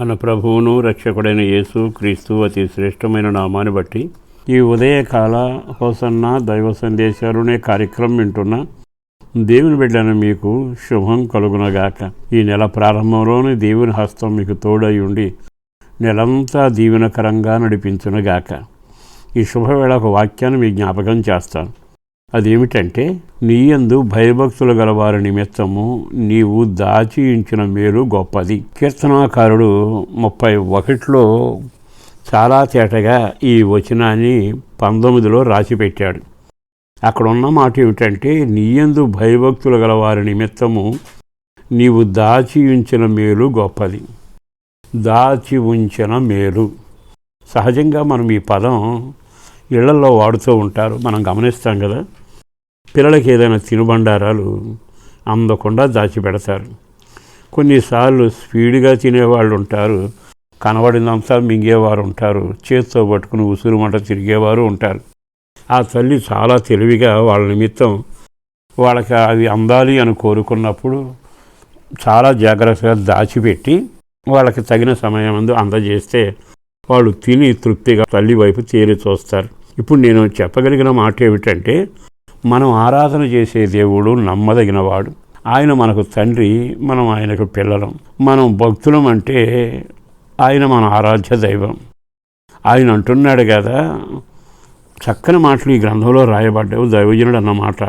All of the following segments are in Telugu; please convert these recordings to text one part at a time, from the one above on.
మన ప్రభువును రక్షకుడైన యేసు క్రీస్తు అతి శ్రేష్టమైన నామాన్ని బట్టి ఈ ఉదయకాల హోసన్న దైవ సందేశాలు అనే కార్యక్రమం వింటున్న దేవుని బిడ్డను మీకు శుభం కలుగునగాక. ఈ నెల ప్రారంభంలోనే దేవుని హస్తం మీకు తోడై ఉండి నెలంతా దీవెనకరంగా నడిపించునుగాక. ఈ శుభవేళ ఒక వాక్యాన్ని మీ జ్ఞాపకం చేస్తాను. అదేమిటంటే నీయందు భయభక్తులు గలవారి నిమిత్తము నీవు దాచి ఉంచిన మేలు గొప్పది. కీర్తనాకారుడు ముప్పై ఒకటిలో చాలా తేటగా ఈ వచనాన్ని పంతొమ్మిదిలో రాసిపెట్టాడు. అక్కడ ఉన్న మాట ఏమిటంటే నీయందు భయభక్తులు గలవారి నిమిత్తము నీవు దాచి ఉంచిన మేలు గొప్పది. దాచి ఉంచిన మేలు. సహజంగా మనం ఈ పదం ఇళ్ళలో వాడుతూ ఉంటారు. మనం గమనిస్తాం కదా పిల్లలకి ఏదైనా తినుబండారాలు అందకుండా దాచిపెడతారు. కొన్నిసార్లు స్పీడ్గా తినేవాళ్ళు ఉంటారు కనబడినంతా మింగేవారు ఉంటారు చేత్తో పట్టుకుని ఉసురుమంట తిరిగేవారు ఉంటారు. ఆ తల్లి చాలా తెలివిగా వాళ్ళ నిమిత్తం వాళ్ళకి అవి అందాలి అని కోరుకున్నప్పుడు చాలా జాగ్రత్తగా దాచిపెట్టి వాళ్ళకి తగిన సమయం అందు అందజేస్తే వాళ్ళు తిని తృప్తిగా తల్లి వైపు తేలి చూస్తారు. ఇప్పుడు నేను చెప్పగలిగిన మాట ఏమిటంటే మనం ఆరాధన చేసే దేవుడు నమ్మదగినవాడు. ఆయన మనకు తండ్రి మనం ఆయనకు పిల్లలం. మనం భక్తులం అంటే ఆయన మన ఆరాధ్య దైవం. ఆయన అంటున్నాడు కదా చక్కని మాటలు ఈ గ్రంథంలో రాయబడ్డావు దైవజనుడు అన్నమాట.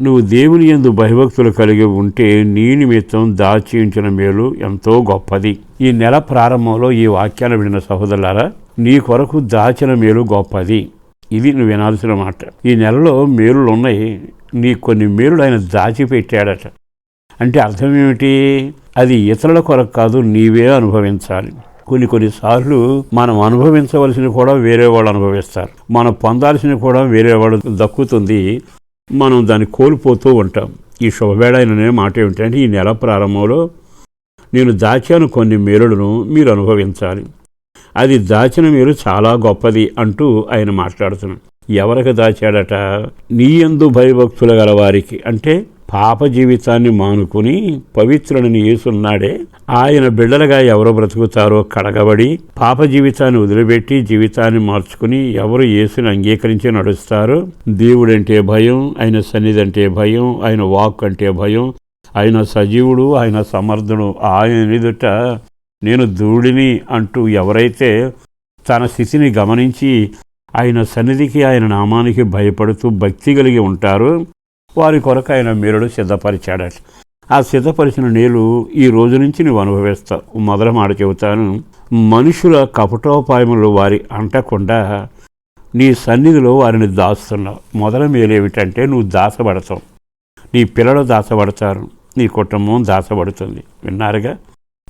నువ్వు దేవుని ఎందు భయభక్తులు కలిగి ఉంటే నీ నిమిత్తం దాచి ఉంచిన మేలు ఎంతో గొప్పది. ఈ నెల ప్రారంభంలో ఈ వాక్యాన్ని విడిన సహోదరులారా నీ కొరకు దాచిన మేలు గొప్పది. ఇది నువ్వు వినాల్సిన మాట. ఈ నెలలో మేలులు ఉన్నాయి నీ కొన్ని మేలులు ఆయన దాచిపెట్టాడట. అంటే అర్థం ఏమిటి అది ఇతరుల కొరకు కాదు నీవే అనుభవించాలి. కొన్ని కొన్నిసార్లు మనం అనుభవించవలసిన కూడా వేరే వాళ్ళు అనుభవిస్తారు. మనం పొందాల్సినవి కూడా వేరే వాళ్ళు దక్కుతుంది. మనం దాన్ని కోల్పోతూ ఉంటాం. ఈ శుభవేళ అనే మాట ఏమిటంటే ఈ నెల ప్రారంభంలో నేను దాచాను కొన్ని మేలులను మీరు అనుభవించాలి. అది దాచిన మీరు చాలా గొప్పది అంటూ ఆయన మాట్లాడుతున్నాడు ఎవరికి దాచాడట? నీయందు భయభక్తులు గలవారికి. అంటే పాప జీవితాన్ని మానుకుని పవిత్రుడిని ఏసున్నాడే ఆయన బిడ్డలుగా ఎవరు బ్రతుకుతారో కడగబడి పాప జీవితాన్ని వదిలిపెట్టి జీవితాన్ని మార్చుకుని ఎవరు యేసుని అంగీకరించి నడుస్తారో? దేవుడంటే భయం ఆయన సన్నిధి అంటే భయం ఆయన వాక్ అంటే భయం. ఆయన సజీవుడు ఆయన సమర్థుడు. ఆయన ఎదుట నేను ధూళిని అంటూ ఎవరైతే తన స్థితిని గమనించి ఆయన సన్నిధికి ఆయన నామానికి భయపడుతూ భక్తి కలిగి ఉంటారో వారి కొరకు ఆయన మేరుడు సిద్ధపరిచాడట. ఆ సిద్ధపరిచిన నీళ్ళు ఈ రోజు నుంచి నువ్వు అనుభవిస్తావు. మొదల మాట చెబుతాను. మనుషుల కపటోపాయములు వారి అంటకుండా నీ సన్నిధిలో వారిని దాస్తున్నావు. మొదల మేలు ఏమిటంటే నువ్వు దాచబడతావు నీ పిల్లలు దాసపడతారు. నీ కుటుంబం దాసపడుతుంది. విన్నారుగా?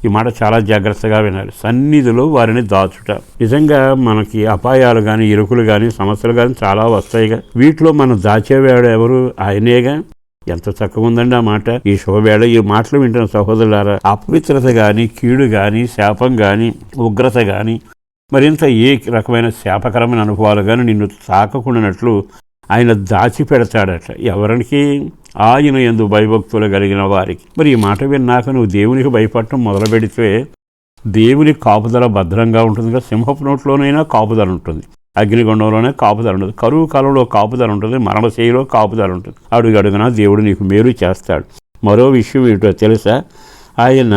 ఈ మాట చాలా జాగ్రత్తగా వినాలి. సన్నిధిలో వారిని దాచుట. నిజంగా మనకి అపాయాలు కానీ ఇరుకులు కానీ సమస్యలు కానీ చాలా వస్తాయిగా వీటిలో మనం దాచేవాడు ఎవరు? ఆయనేగా? ఎంత చక్కగా ఉందండి ఆ మాట. ఈ శుభవేళ ఈ మాటలు వింటున్న సహోదరులారా అపవిత్రత కానీ కీడు కానీ శాపం కానీ ఉగ్రత కానీ మరింత ఏ రకమైన శాపకరమైన అనుభవాలు కానీ నిన్ను తాకకుండానట్లు ఆయన దాచి పెడతాడట ఎవరికి? ఆయన ఎందు భయభక్తులు కలిగిన వారికి. మరి ఈ మాట విన్నాక నువ్వు దేవునికి భయపడటం మొదలు పెడితే దేవుని కాపుదల భద్రంగా ఉంటుంది కదా. సింహపు నోట్లోనైనా కాపుదల ఉంటుంది. అగ్నిగుండంలోనే కాపుదల ఉంటుంది. కరువు కాలంలో కాపుదల ఉంటుంది. మరణశైలిలో కాపుదల ఉంటుంది. అడుగు అడుగునా దేవుడు నీకు మేలు చేస్తాడు. మరో విషయం ఏమిటో తెలుసా? ఆయన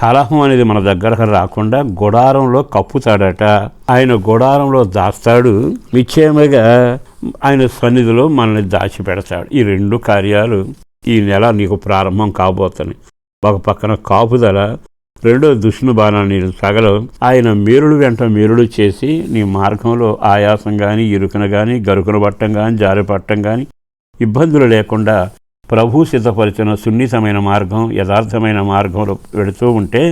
కలహం అనేది మన దగ్గరకు రాకుండా గుడారంలో కప్పుతాడట. ఆయన గుడారంలో దాస్తాడు. నిశ్చయముగా ఆయన సన్నిధిలో మనల్ని దాచి పెడతాడు ఈ రెండు కార్యాలు ఈ నెల నీకు ప్రారంభం కాబోతున్నాయి. ఒక పక్కన కాపుదల రెండో దుష్ణ బాణాన్ని సగలు. ఆయన మేరుడు వెంట మేరుడు చేసి నీ మార్గంలో ఆయాసం కానీ ఇరుకున కానీ గరుకున పట్టం కానీ జారిపట్టం కానీ ఇబ్బందులు లేకుండా ప్రభు సిద్ధపరిచిన సున్నితమైన మార్గం యథార్థమైన మార్గంలో పెడుతూ ఉంటే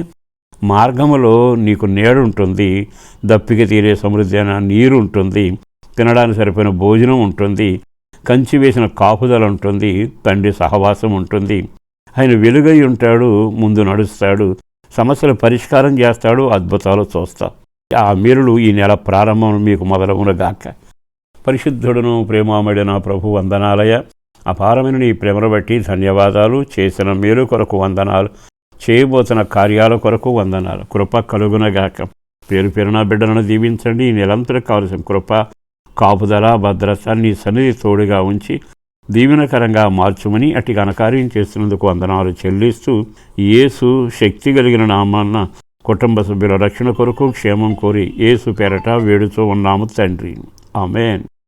మార్గములో నీకు నేడు ఉంటుంది దప్పిక తీరే సమృద్ధి అయిన నీరు ఉంటుంది తినడానికి సరిపోయిన భోజనం ఉంటుంది కంచి వేసిన కాపుదల ఉంటుంది తండ్రి సహవాసం ఉంటుంది. ఆయన వెలుగై ఉంటాడు ముందు నడుస్తాడు సమస్యలు పరిష్కారం చేస్తాడు అద్భుతాలు చూస్తా ఆ మీరులు ఈ నెల ప్రారంభం మీకు మొదలవునగాక పరిశుద్ధుడును ప్రేమామడిన ప్రభు వందనాలయ అపారమైన నీ ప్రేమను బట్టి ధన్యవాదాలు చేసిన మేలు కొరకు వందనాలు చేయబోతున్న కార్యాల కొరకు వందనాలు. కృప కలుగునగాక. పేరు పేరున బిడ్డలను దీవించండి. నిరంతరం కావలసిన కృప కాపుదల భద్రత నీ సన్నిధి తోడుగా ఉంచి దీవెనకరంగా మార్చుమని అట్టి ఘనకార్యం చేస్తున్నందుకు వందనాలు చెల్లిస్తూ యేసు శక్తి కలిగిన నామాన్న కుటుంబ సభ్యుల రక్షణ కొరకు క్షేమం కోరి యేసు పేరట వేడుతూ ఉన్నాము తండ్రి. ఆమెన్.